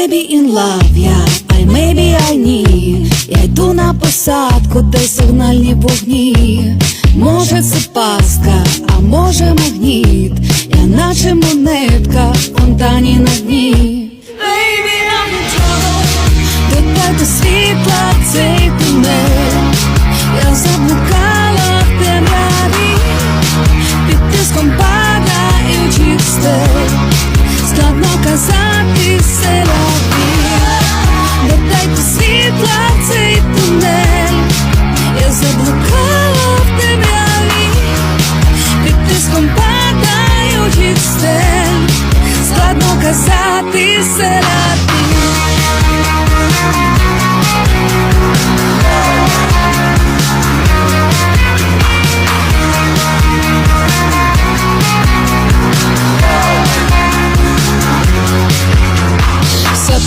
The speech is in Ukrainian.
Maybe in love я, а maybe I ні Я йду на посадку, де сигнальні вогні. Може, це паска, а може магніт. Я наче монетка в фонтані на дні. Baby, I'm in trouble До світла цей тунель Я заблукала в темряві під тиском пада і очі стель Складно казати села.